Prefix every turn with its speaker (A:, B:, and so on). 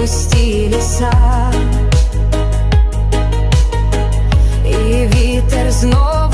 A: густі ліса, і вітер знов.